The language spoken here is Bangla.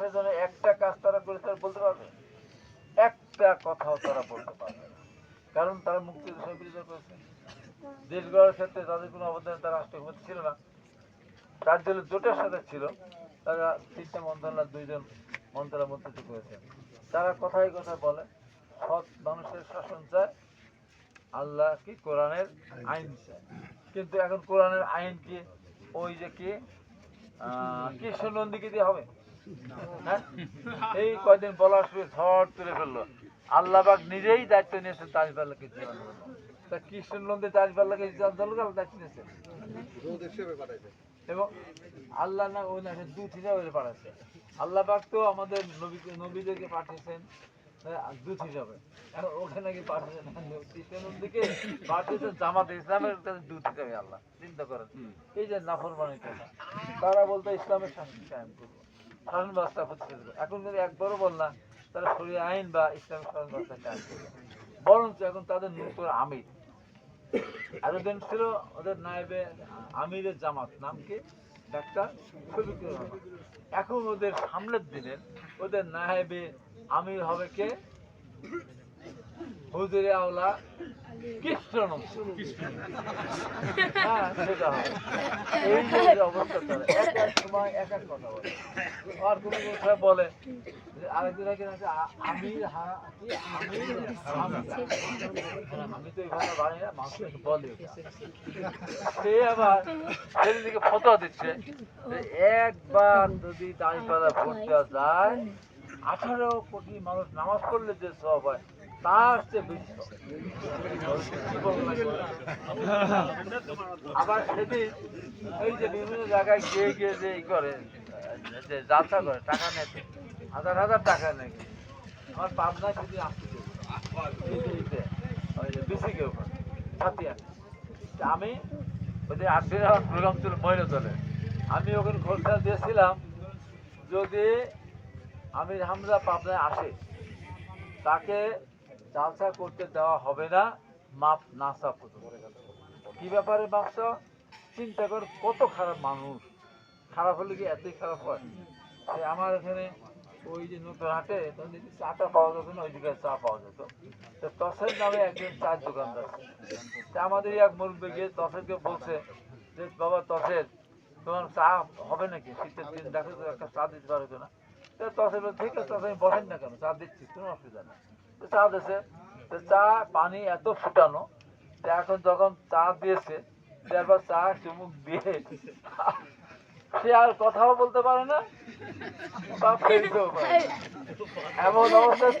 পেছনে একটা কাজ তারা করেছে তারা বলতে পারবে? একটা কথাও তারা বলতে পারবে কারণ তারা মুক্তিযুদ্ধের বিরোধিতা করেছে। দেশ গড়ার ক্ষেত্রে তাদের কোনো অবদান তারা রাষ্ট্রীয় ক্ষমতা ছিল না। তার জন্য জোটের সাথে ছিল। তারা তিনটা মন্ত্রণালয়, দুইজন মন্ত্রণালয় মন্ত্রিত্ব করেছেন তারা কথায় কথা বলে, সৎ মানুষের শাসন চায়, আল্লাহ কি কোরআনের আইন চায়। কিন্তু এখন কোরআনের আইন কি, ওই যে কি কৃষ্ণ নন্দীকে দিয়ে হবে? এই কয়দিন বলার শুরু ঝড় তুলে ফেলল। আল্লাহবাগ নিজেই দায়িত্ব নিয়েছেন তাজবাল্লাকে জীবন তা কৃষ্ণ নন্দী তাজবাল্লাকে দায়িত্ব নিয়েছেন এবং আল্লাহ না ওই না দূত হিসাবে পাঠাচ্ছে। আল্লাহ পাক তো আমাদের নবীকে নবীদেরকে পাঠিয়েছেন আহ, দূত হিসাবে। ওখানে কি পাঠিয়েছেন কৃষ্ণনন্দীকে পাঠিয়েছেন জামাত ইসলামের কাছে হিসাবে আল্লাহ। চিন্তা করেন। এই যে নাফরমানি কথা তারা বলতো ইসলামের কায়েম করব। শাসন ব্যবস্থা প্রতিষ্ঠা করব এখন যদি একবারও বললাম তারা শরীর আইন বা ইসলামের শাসন ব্যবস্থা করবে বরঞ্চ এখন তাদের নতুন আমির। এতদিন ছিল ওদের নায়েবে আমিরের জামাত, নাম কি? ডাক্তার শফিকুর এখন ওদের সামনের দিনের ওদের নায়েবে আমির হবে কে? হুজুরে আওলা হ্যাঁ এক এক আর। আমি তো বলে সে আবার ফটো দিচ্ছে একবার যদি দাঁড়িপাড়া ভোট দেওয়া যায় আঠারো কোটি মানুষ নামাজ পড়লে যে সব হয় তার চেয়ে বেশি? আবার সেদিন এই যে বিভিন্ন জায়গায় গিয়ে গিয়ে যে ই করে, যে যাত্রা করে, টাকা নেয় হাজার হাজার টাকা নেয়। আমার পাবনায় সেদিন আসতে উপর হাতিয়া তা আমি ওই আমার প্রোগ্রাম ছিল মহিলা দলে আমি ওখানে ঘোষণা দিয়েছিলাম, যদি আমির হামজা পাবনায় আসে, তাকে জালসা করতে দেওয়া হবে না, মাপ নাসা কি ব্যাপারে মাপস চিন্তা কর, কত খারাপ মানুষ। খারাপ হলে কি এতই খারাপ হয়? আমার এখানে ওই যে নতুন হাটে চাটা পাওয়া যেত না, ওই দিকে চা পাওয়া যেত। তো তসের নামে একজন চার দোকানদার তা আমাদের এক মুরব্বী গিয়ে তসেরকে বলছে যে, বাবা তসের তোমার চা হবে নাকি? শীতের দিন দেখো একটা চা দিতে পারবে না। তসের ঠিক আছে তসে আমি বসেন না কেন? চা দিচ্ছি, কোনো অসুবিধা নেই। চা দিয়েছে চা, পানি এত ফুটানো এখন যখন চা দিয়েছে তারপর চা চুমুক দিয়ে সে আর কথাও বলতে পারে না বা ফেলতেও পারে। এমন অবস্থায়